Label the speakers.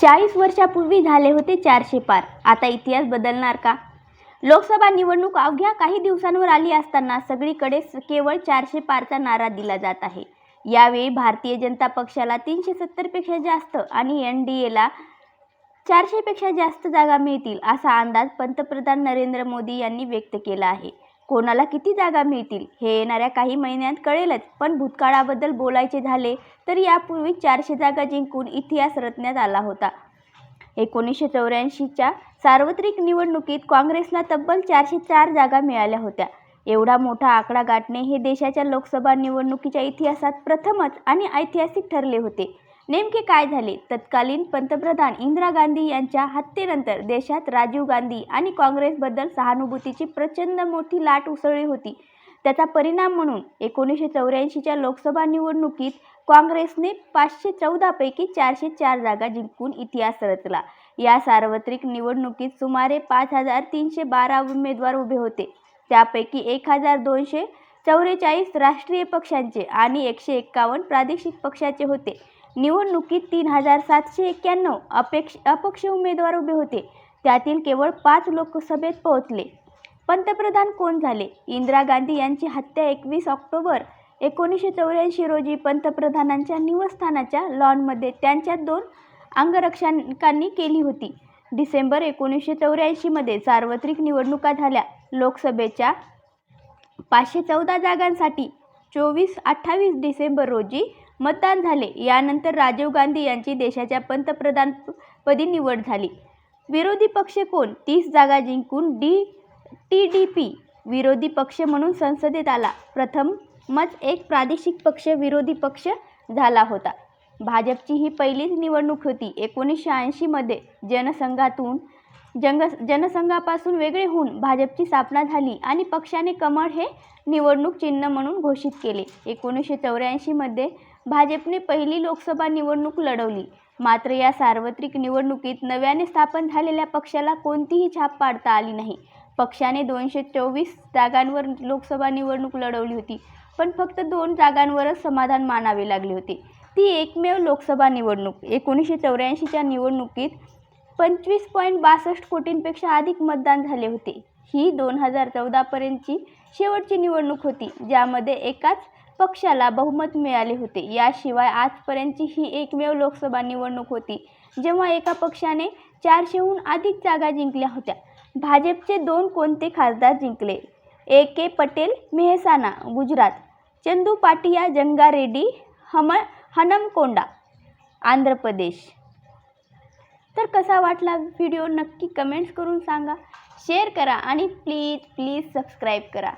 Speaker 1: चाळीस वर्षापूर्वी झाले होते चारशे पार. आता इतिहास बदलणार का? लोकसभा निवडणूक अवघ्या काही दिवसांवर आली असताना सगळीकडे स- केवळ चारशे पारचा नारा दिला जात आहे. यावेळी भारतीय जनता पक्षाला तीनशे सत्तरपेक्षा जास्त आणि एन डी एला चारशेपेक्षा जास्त जागा मिळतील असा अंदाज पंतप्रधान नरेंद्र मोदी यांनी व्यक्त केला आहे. कोणाला किती जागा मिळतील हे येणाऱ्या काही महिन्यात कळेलच. पण भूतकाळाबद्दल बोलायचे झाले तर यापूर्वी चारशे जागा जिंकून इतिहास रचण्यात आला होता. एकोणीसशे चौऱ्याऐंशीच्या सार्वत्रिक निवडणुकीत काँग्रेसला तब्बल चारशे चार जागा मिळाल्या होत्या. एवढा मोठा आकडा गाठणे हे देशाच्या लोकसभा निवडणुकीच्या इतिहासात प्रथमच आणि ऐतिहासिक ठरले होते. नेमके काय झाले? तत्कालीन पंतप्रधान इंदिरा गांधी यांच्या हत्येनंतर देशात राजीव गांधी आणि काँग्रेसबद्दल सहानुभूतीची प्रचंड मोठी लाट उसळली होती. त्याचा परिणाम म्हणून एकोणीसशे चौऱ्याऐंशीच्या लोकसभा निवडणुकीत काँग्रेसने पाचशे चौदापैकी चारशे चार जागा जिंकून इतिहास रचला. या सार्वत्रिक निवडणुकीत सुमारे पाच हजार तीनशे बारा उमेदवार उभे होते. त्यापैकी एक हजार दोनशे चौवेचाळीस राष्ट्रीय पक्षांचे आणि एकशे एक्कावन्न प्रादेशिक पक्षाचे होते. निवडणुकीत तीन हजार सातशे एक्क्याण्णव अपेक्ष अपक्ष उमेदवार उभे होते. त्यातील केवळ पाच लोकसभेत पोहोचले. पंतप्रधान कोण झाले? इंदिरा गांधी यांची हत्या एकवीस ऑक्टोबर एकोणीसशे चौऱ्याऐंशी रोजी पंतप्रधानांच्या निवासस्थानाच्या लॉनमध्ये त्यांच्या दोन अंगरक्षकांनी केली होती. डिसेंबर एकोणीसशे चौऱ्याऐंशीमध्ये सार्वत्रिक निवडणुका झाल्या. लोकसभेच्या पाचशे चौदा जागांसाठी चोवीस अठ्ठावीस डिसेंबर रोजी मतदान झाले. यानंतर राजीव गांधी यांची देशाच्या पंतप्रधानपदी निवड झाली. विरोधी पक्ष कोण? तीस जागा जिंकून डी टी डी पी विरोधी पक्ष म्हणून संसदेत आला. प्रथमच एक प्रादेशिक पक्ष विरोधी पक्ष झाला होता. भाजपची ही पहिलीच निवडणूक होती. एकोणीसशे ऐंशीमध्ये जनसंघातून जंग जनसंघापासून वेगळे होऊन भाजपची स्थापना झाली आणि पक्षाने कमळ हे निवडणूक चिन्ह म्हणून घोषित केले. एकोणीसशे चौऱ्याऐंशीमध्ये भाजपने पहिली लोकसभा निवडणूक लढवली. मात्र या सार्वत्रिक निवडणुकीत नव्याने स्थापन झालेल्या पक्षाला कोणतीही छाप पाडता आली नाही. पक्षाने दोनशे चोवीस जागांवर लोकसभा निवडणूक लढवली होती पण फक्त दोन जागांवरच समाधान मानावे लागले होते. ती एकमेव लोकसभा निवडणूक. एकोणीसशे चौऱ्याऐंशीच्या निवडणुकीत पंचवीस पॉईंट बासष्ट कोटींपेक्षा अधिक मतदान झाले होते. ही दोन हजार चौदापर्यंतची शेवटची निवडणूक होती ज्यामध्ये एकाच पक्षाला बहुमत मिळाले होते. याशिवाय आजपर्यंतची ही एकमेव लोकसभा निवडणूक होती जेव्हा एका पक्षाने चारशेहून अधिक जागा जिंकल्या होत्या. भाजपचे दोन कोणते खासदार जिंकले? ए. के. पटेल मेहसाणा गुजरात. चंदू पाटिया जंगारेड्डी हम हनमकोंडा. आंध्र प्रदेश. तर कसा वाटला व्हिडिओ नक्की कमेंट्स करून सांगा. शेअर करा आणि प्लीज प्लीज सबस्क्राईब करा.